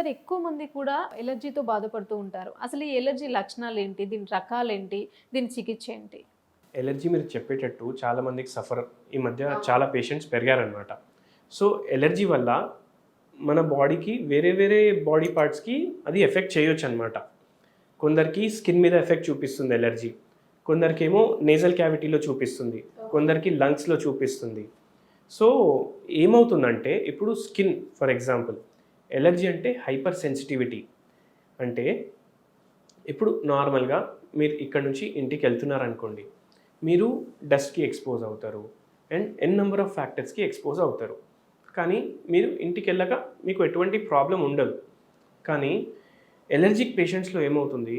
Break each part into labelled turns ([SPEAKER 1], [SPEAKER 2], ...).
[SPEAKER 1] Sir ఎక్కువ మంది కూడా ఎలర్జీతో బాధపడుతూ ఉంటారు. అసలు ఈ ఎలర్జీ లక్షణాలు ఏంటి దీని రకాలు ఏంటి దీని చికిత్స ఏంటి?
[SPEAKER 2] ఎలర్జీ మీరు చెప్పేటట్టు చాలా మందికి సఫర్ ఈ మధ్య చాలా పేషెంట్స్ పెరిగారనమాట సో ఎలర్జీ వల్ల మన బాడీకి వేరే వేరే బాడీ పార్ట్స్కి అది ఎఫెక్ట్ చేయొచ్చు అనమాట కొందరికి స్కిన్ మీద ఎఫెక్ట్ చూపిస్తుంది ఎలర్జీ. కొందరికేమో నేజల్ క్యావిటీలో చూపిస్తుంది. కొందరికి లంగ్స్లో చూపిస్తుంది. సో ఏమవుతుందంటే ఇప్పుడు స్కిన్ ఫర్ ఎగ్జాంపుల్ ఎలర్జీ అంటే హైపర్ సెన్సిటివిటీ అంటే ఇప్పుడు నార్మల్గా మీరు ఇక్కడ నుంచి ఇంటికి వెళ్తున్నారనుకోండి మీరు డస్ట్కి ఎక్స్పోజ్ అవుతారు అండ్ ఎన్ నెంబర్ ఆఫ్ ఫ్యాక్టర్స్కి ఎక్స్పోజ్ అవుతారు. కానీ మీరు ఇంటికి వెళ్ళక మీకు ఎటువంటి ప్రాబ్లం ఉండదు. కానీ ఎలర్జిక్ పేషెంట్స్లో ఏమవుతుంది?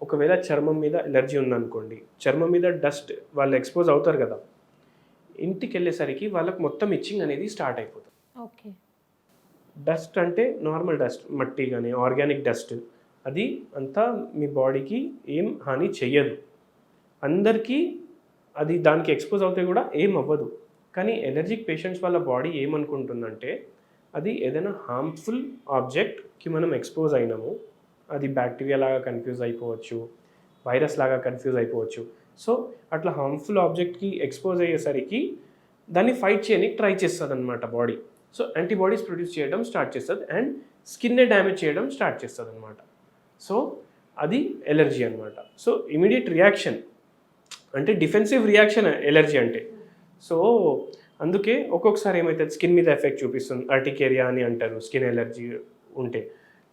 [SPEAKER 2] ఒకవేళ చర్మం మీద ఎలర్జీ ఉందనుకోండి చర్మం మీద డస్ట్ వాళ్ళు ఎక్స్పోజ్ అవుతారు కదా ఇంటికి వెళ్ళేసరికి వాళ్ళకి మొత్తం ఇచ్చింగ్ అనేది స్టార్ట్ అయిపోతుంది.
[SPEAKER 1] ఓకే.
[SPEAKER 2] డస్ట్ అంటే నార్మల్ డస్ట్ మట్టి కానీ ఆర్గానిక్ డస్ట్. అది అంతా మీ బాడీకి ఏం హాని చెయ్యదు. అందరికీ అది దానికి ఎక్స్పోజ్ అవుతే కూడా ఏం అవ్వదు. కానీ ఎలర్జిక్ పేషెంట్స్ వాళ్ళ బాడీ ఏమనుకుంటుందంటే అది ఏదైనా హార్మ్ఫుల్ ఆబ్జెక్ట్కి మనం ఎక్స్పోజ్ అయినాము. అది బ్యాక్టీరియా లాగా కన్ఫ్యూజ్ అయిపోవచ్చు వైరస్ లాగా కన్ఫ్యూజ్ అయిపోవచ్చు. సో అట్లా హార్మ్ఫుల్ ఆబ్జెక్ట్కి ఎక్స్పోజ్ అయ్యేసరికి దాన్ని ఫైట్ చేయడానికి ట్రై చేస్తుంది అనమాట బాడీ. సో యాంటీబాడీస్ ప్రొడ్యూస్ చేయడం స్టార్ట్ చేస్తుంది అండ్ స్కిన్నే డ్యామేజ్ చేయడం స్టార్ట్ చేస్తుంది అనమాట సో అది ఎలర్జీ అనమాట సో ఇమీడియట్ రియాక్షన్ అంటే డిఫెన్సివ్ రియాక్షన్ ఎలర్జీ అంటే. సో అందుకే ఒక్కొక్కసారి ఏమవుతుంది స్కిన్ మీద ఎఫెక్ట్ చూపిస్తుంది. అర్టికేరియా అని అంటారు స్కిన్ ఎలర్జీ ఉంటే.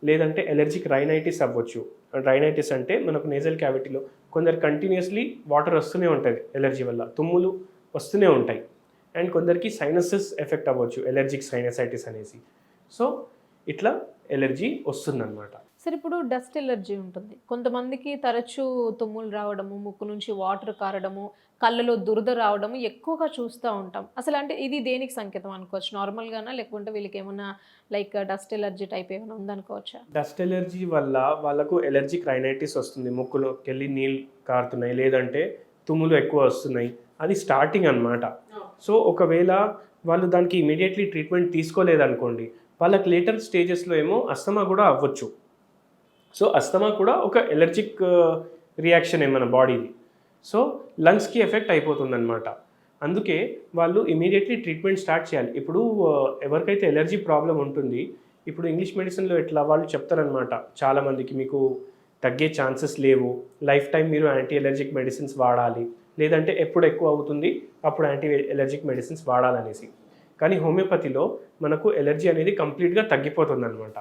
[SPEAKER 2] లేదంటే ఎలర్జిక్ రైనైటిస్ అవ్వచ్చు. రైనైటిస్ అంటే మనకు నేజల్ క్యావిటీలో కొందరు కంటిన్యూస్లీ వాటర్ వస్తూనే ఉంటుంది ఎలర్జీ వల్ల. తుమ్ములు వస్తూనే ఉంటాయి. అండ్ కొందరికి సైనసెస్ ఎఫెక్ట్ అవ్వచ్చు ఎలర్జిక్ సైనసైటిస్ అనేసి. సో ఇట్లా ఎలర్జీ వస్తుందన్నమాట.
[SPEAKER 1] సార్ ఇప్పుడు డస్ట్ ఎలర్జీ ఉంటుంది. కొంతమందికి తరచూ తుమ్ములు రావడము ముక్కు నుంచి వాటర్ కారడము కళ్ళలో దురద రావడము ఎక్కువగా చూస్తూ ఉంటాం. అసలు అంటే ఇది దేనికి సంకేతం అనుకోవచ్చు? నార్మల్గానా లేకుంటే వీళ్ళకి ఏమైనా లైక్ డస్ట్ ఎలర్జీ టైప్ ఏమైనా ఉందనుకోవచ్చా?
[SPEAKER 2] డస్ట్ ఎలర్జీ వల్ల వాళ్ళకు ఎలర్జిక్ రైనైటిస్ వస్తుంది. ముక్కులోకి వెళ్ళి నీళ్ళు కారుతున్నాయి. లేదంటే తుమ్ములు ఎక్కువ వస్తున్నాయి. అది స్టార్టింగ్ అన్నమాట. సో ఒకవేళ వాళ్ళు దానికి ఇమీడియట్లీ ట్రీట్మెంట్ తీసుకోలేదనుకోండి వాళ్ళకి లేటర్ స్టేజెస్లో ఏమో అస్తమా కూడా అవ్వచ్చు. సో అస్తమా కూడా ఒక ఎలర్జిక్ రియాక్షన్ మన బాడీది సో లంగ్స్కి ఎఫెక్ట్ అయిపోతుందన్నమాట. అందుకే వాళ్ళు ఇమీడియట్లీ ట్రీట్మెంట్ స్టార్ట్ చేయాలి. ఇప్పుడు uh, ఎవరికైతే ఎలర్జీ ప్రాబ్లం ఉంటుంది ఇప్పుడు ఇంగ్లీష్ మెడిసిన్లో ఎట్లా వాళ్ళు చెప్తారనమాట చాలామందికి మీకు తగ్గే ఛాన్సెస్ లేవు. లైఫ్ టైం మీరు యాంటీ ఎలర్జిక్ మెడిసిన్స్ వాడాలి. లేదంటే ఎప్పుడు ఎక్కువ అవుతుంది అప్పుడు యాంటీ ఎలర్జిక్ మెడిసిన్స్ వాడాలనేసి. కానీ హోమియోపతిలో మనకు ఎలర్జీ అనేది కంప్లీట్గా తగ్గిపోతుంది అనమాట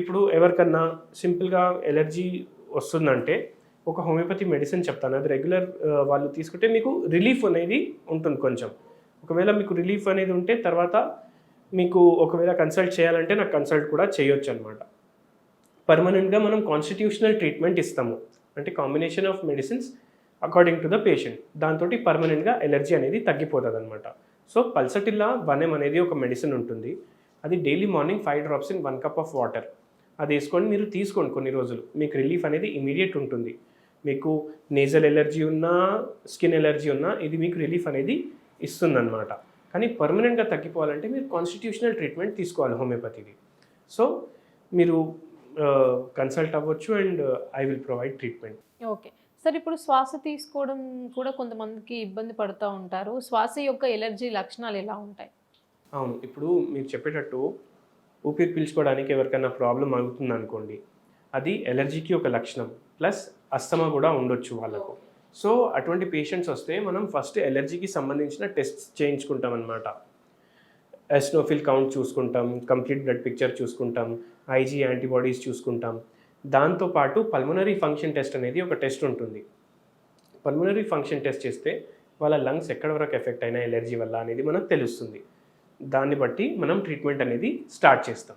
[SPEAKER 2] ఇప్పుడు ఎవరికన్నా సింపుల్గా ఎలర్జీ వస్తుందంటే ఒక హోమియోపతి మెడిసిన్ చెప్తాను. అది రెగ్యులర్ వాళ్ళు తీసుకుంటే మీకు రిలీఫ్ అనేది ఉంటుంది కొంచెం. ఒకవేళ మీకు రిలీఫ్ అనేది ఉంటే తర్వాత మీకు ఒకవేళ కన్సల్ట్ చేయాలంటే నాకు కన్సల్ట్ కూడా చేయొచ్చు అనమాట పర్మనెంట్గా మనం కాన్స్టిట్యూషనల్ ట్రీట్మెంట్ ఇస్తాము. అంటే combination of medicines according to the patient దాంతో పర్మనెంట్గా ఎలర్జీ అనేది తగ్గిపోతుంది అనమాట సో పల్సటిల్లా వనెం అనేది ఒక మెడిసిన్ ఉంటుంది. అది daily morning five drops in one cup of water అది వేసుకొని మీరు తీసుకోండి కొన్ని రోజులు. మీకు రిలీఫ్ అనేది ఇమీడియట్ ఉంటుంది. మీకు నేజల్ ఎలర్జీ ఉన్నా స్కిన్ ఎలర్జీ ఉన్నా ఇది మీకు రిలీఫ్ అనేది ఇస్తుందన్నమాట. కానీ పర్మనెంట్గా తగ్గిపోవాలంటే మీరు కాన్స్టిట్యూషనల్ ట్రీట్మెంట్ తీసుకోవాలి హోమియోపతిది సో మీరు కన్సల్ట్ అవ్వచ్చు and I will provide treatment
[SPEAKER 1] okay. Sir ఇప్పుడు శ్వాస తీసుకోవడం కూడా కొంతమందికి ఇబ్బంది పడుతూ ఉంటారు. శ్వాస యొక్క ఎలర్జీ లక్షణాలు ఎలా ఉంటాయి?
[SPEAKER 2] అవును. ఇప్పుడు మీరు చెప్పేటట్టు ఊపిరి పీల్చుకోవడానికి ఎవరికైనా ప్రాబ్లం అవుతుంది అనుకోండి అది ఎలర్జీకి ఒక లక్షణం. ప్లస్ అస్తమా కూడా ఉండొచ్చు వాళ్ళకు. సో అటువంటి పేషెంట్స్ వస్తే మనం ఫస్ట్ ఎలర్జీకి సంబంధించిన టెస్ట్ చేయించుకుంటాం అనమాట ఎస్నోఫిల్ కౌంట్ చూసుకుంటాం కంప్లీట్ బ్లడ్ పిక్చర్ చూసుకుంటాం ఐజీ యాంటీబాడీస్ చూసుకుంటాం. దాంతోపాటు పల్మనరీ ఫంక్షన్ టెస్ట్ అనేది ఒక టెస్ట్ ఉంటుంది. పల్మొనరీ ఫంక్షన్ టెస్ట్ చేస్తే వాళ్ళ లంగ్స్ ఎక్కడ వరకు ఎఫెక్ట్ అయినా ఎలర్జీ వల్ల అనేది మనకు తెలుస్తుంది. దాన్ని బట్టి మనం ట్రీట్మెంట్ అనేది స్టార్ట్ చేస్తాం.